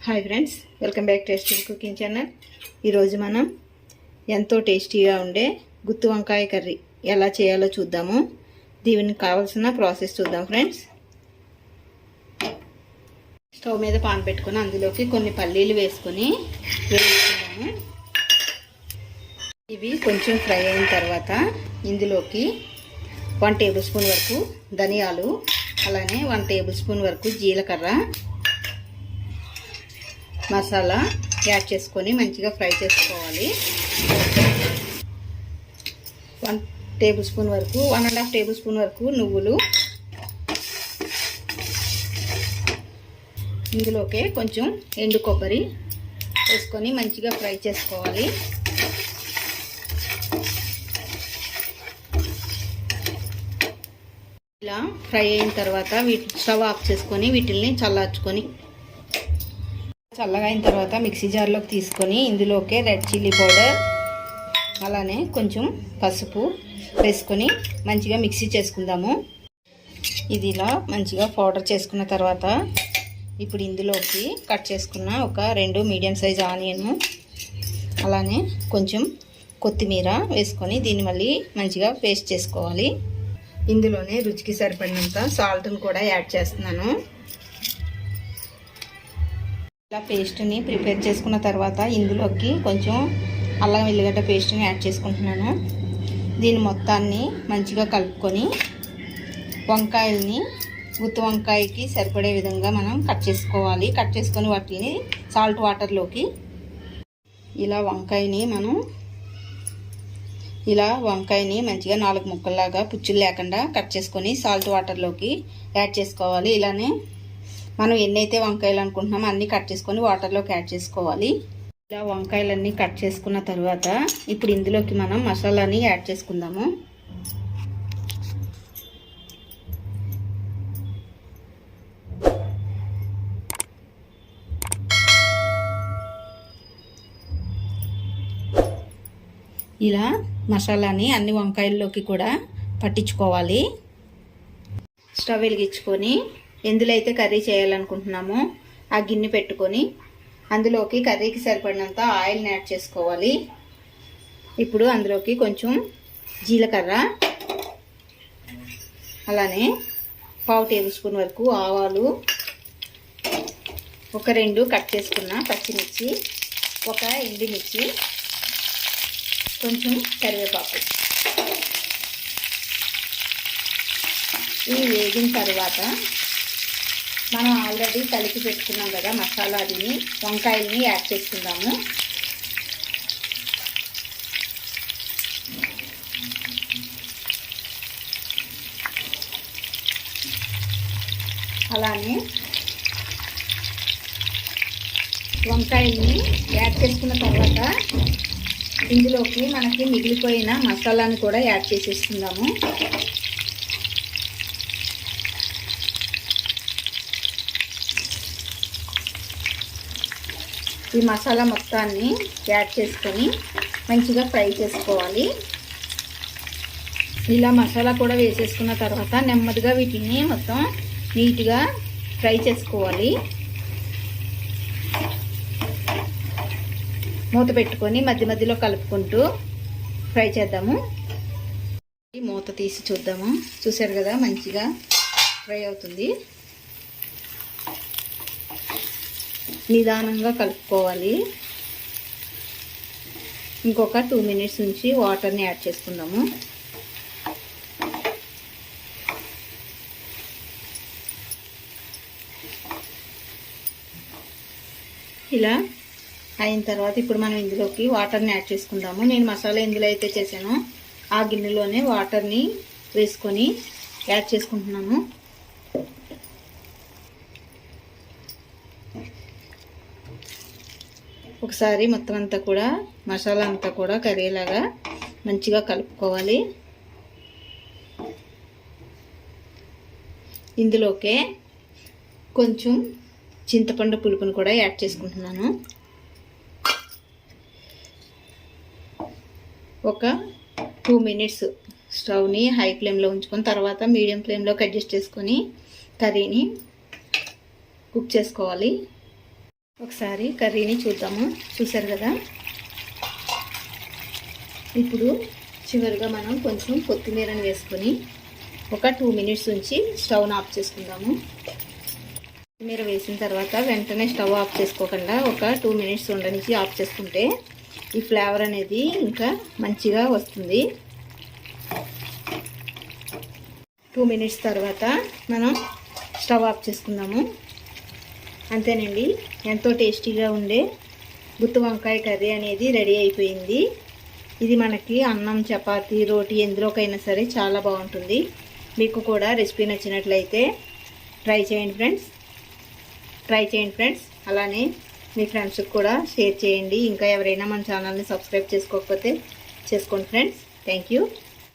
Hi friends welcome back tasty cooking channel ఈరోజు మనం ఎంతో టేస్టీగా ఉండే గుత్తి వంకాయ కర్రీ ఎలా చేయాలో చూద్దాము. దీనికి కావాల్సిన ప్రాసెస్ చూద్దాం ఫ్రెండ్స్ స్టవ్ మీద పాన్ పెట్టుకొని అందులోకి కొన్ని పల్లీలు వేసుకొని వేసుకున్నాము ఇవి కొంచెం ఫ్రై అయిన తర్వాత ఇందులోకి వన్ టేబుల్ స్పూన్ వరకు ధనియాలు అలానే వన్ టేబుల్ స్పూన్ వరకు జీలకర్ర మసాలా యాడ్ చేసుకొని మంచిగా ఫ్రై చేసుకోవాలి. వన్ టేబుల్ స్పూన్ వరకు one and half tablespoon వరకు నువ్వులు. ఇందులోకే కొంచెం ఎండు కొబ్బరి వేసుకొని మంచిగా ఫ్రై చేసుకోవాలి. ఇలా ఫ్రై అయిన తర్వాత వీటి స్టవ్ ఆఫ్ చేసుకొని వీటిల్ని చల్లార్చుకొని చల్లగా అయిన తర్వాత మిక్సీ జార్లోకి తీసుకొని ఇందులోకి రెడ్ చిల్లీ పౌడర్ అలానే కొంచెం పసుపు వేసుకొని మంచిగా మిక్సీ చేసుకుందాము. ఇది ఇలా మంచిగా పౌడర్ చేసుకున్న తర్వాత ఇప్పుడు ఇందులోకి కట్ చేసుకున్న ఒక రెండు మీడియం సైజ్ ఆనియన్ అలానే కొంచెం కొత్తిమీర వేసుకొని దీన్ని మళ్ళీ మంచిగా పేస్ట్ చేసుకోవాలి. ఇందులోనే రుచికి సరిపడినంత సాల్ట్ని కూడా యాడ్ చేస్తున్నాను. ఇలా పేస్ట్ని ప్రిపేర్ చేసుకున్న తర్వాత ఇందులోకి కొంచెం అల్లం వెల్లిగడ్డ పేస్ట్ని యాడ్ చేసుకుంటున్నాను. దీని మొత్తాన్ని మంచిగా కలుపుకొని వంకాయల్ని గుత్తి వంకాయకి సరిపడే విధంగా మనం కట్ చేసుకోవాలి. కట్ చేసుకొని వాటిని సాల్ట్ వాటర్లోకి ఇలా వంకాయని మనం ఇలా వంకాయని మంచిగా నాలుగు ముక్కల్లాగా పుచ్చులు లేకుండా కట్ చేసుకొని సాల్ట్ వాటర్లోకి యాడ్ చేసుకోవాలి. ఇలానే మనం ఎన్నైతే వంకాయలు అనుకుంటున్నామో అన్నీ కట్ చేసుకొని వాటర్లోకి యాడ్ చేసుకోవాలి. ఇలా వంకాయలన్నీ కట్ చేసుకున్న తర్వాత ఇప్పుడు ఇందులోకి మనం మసాలాని యాడ్ చేసుకుందాము. ఇలా మసాలాని అన్ని వంకాయల్లోకి కూడా పట్టించుకోవాలి. స్టవ్ వెలిగించుకొని ఎందులో అయితే కర్రీ చేయాలనుకుంటున్నామో ఆ గిన్నె పెట్టుకొని అందులోకి కర్రీకి సరిపడినంత ఆయిల్ని యాడ్ చేసుకోవాలి. ఇప్పుడు అందులోకి కొంచెం జీలకర్ర అలానే పావు టేబుల్ స్పూన్ వరకు ఆవాలు ఒక రెండు కట్ చేసుకున్న పచ్చిమిర్చి ఒక ఎండుమిర్చి కొంచెం కరివేపాకు. ఇవి వేగిన తర్వాత మనం ఆల్రెడీ కలిపి పెట్టుకున్నాం కదా మసాలాదిని వంకాయల్ని యాడ్ చేసుకుందాము. అలానే వంకాయల్ని యాడ్ చేసుకున్న తర్వాత ఇందులోకి మనకి మిగిలిపోయిన మసాలాను కూడా యాడ్ చేసేసుకుందాము. ఈ మసాలా మొత్తాన్ని యాడ్ చేసుకొని మంచిగా ఫ్రై చేసుకోవాలి. ఇలా మసాలా కూడా వేసేసుకున్న తర్వాత నెమ్మదిగా వీటిని మొత్తం నీట్గా ఫ్రై చేసుకోవాలి. మూత పెట్టుకొని మధ్య మధ్యలో కలుపుకుంటూ ఫ్రై చేద్దాము. మూత తీసి చూద్దాము. చూసారు కదా మంచిగా ఫ్రై అవుతుంది. నిదానంగా కలుపుకోవాలి. ఇంకొక టూ మినిట్స్ నుంచి వాటర్ని యాడ్ చేసుకుందాము. ఇలా అయిన తర్వాత ఇప్పుడు మనం ఇందులోకి వాటర్ని యాడ్ చేసుకుందాము. నేను మసాలా ఇందులో అయితే చేశానో. ఆ గిన్నెలోనే వాటర్ని వేసుకొని యాడ్ చేసుకుంటున్నాను. ఒకసారి మొత్తం అంతా కూడా మసాలా అంతా కూడా కర్రీలాగా మంచిగా కలుపుకోవాలి. ఇందులోకే కొంచెం చింతపండు పులుపును కూడా యాడ్ చేసుకుంటున్నాను. ఒక టూ మినిట్స్ స్టవ్ని హై ఫ్లేమ్లో ఉంచుకొని తర్వాత మీడియం ఫ్లేమ్లోకి అడ్జస్ట్ చేసుకొని కర్రీని కుక్ చేసుకోవాలి. ఒకసారి కర్రీని చూద్దాము. చూసారు కదా? ఇప్పుడు చివరిగా మనం కొంచెం కొత్తిమీరని వేసుకొని ఒక టూ మినిట్స్ ఉంచి స్టవ్ను ఆఫ్ చేసుకుందాము. కొత్తిమీర వేసిన తర్వాత వెంటనే స్టవ్ ఆఫ్ చేసుకోకుండా ఒక టూ మినిట్స్ ఉండనిచ్చి ఆఫ్ చేసుకుంటే ఈ ఫ్లేవర్ అనేది ఇంకా మంచిగా వస్తుంది. టూ మినిట్స్ తర్వాత మనం స్టవ్ ఆఫ్ చేసుకుందాము. అంతేనండి. ఎంతో టేస్టీగా ఉండే గుత్తి వంకాయ కర్రీ అనేది రెడీ అయిపోయింది. ఇది మనకి అన్నం చపాతి రోటీ ఎందులోకైనా సరే చాలా బాగుంటుంది. మీకు కూడా రెసిపీ నచ్చినట్లయితే ట్రై చేయండి ఫ్రెండ్స్. ట్రై చేయండి ఫ్రెండ్స్. అలానే మీ ఫ్రెండ్స్కి కూడా షేర్ చేయండి. ఇంకా ఎవరైనా మన ఛానల్ని సబ్స్క్రైబ్ చేసుకోకపోతే చేసుకోండి ఫ్రెండ్స్. Thank you.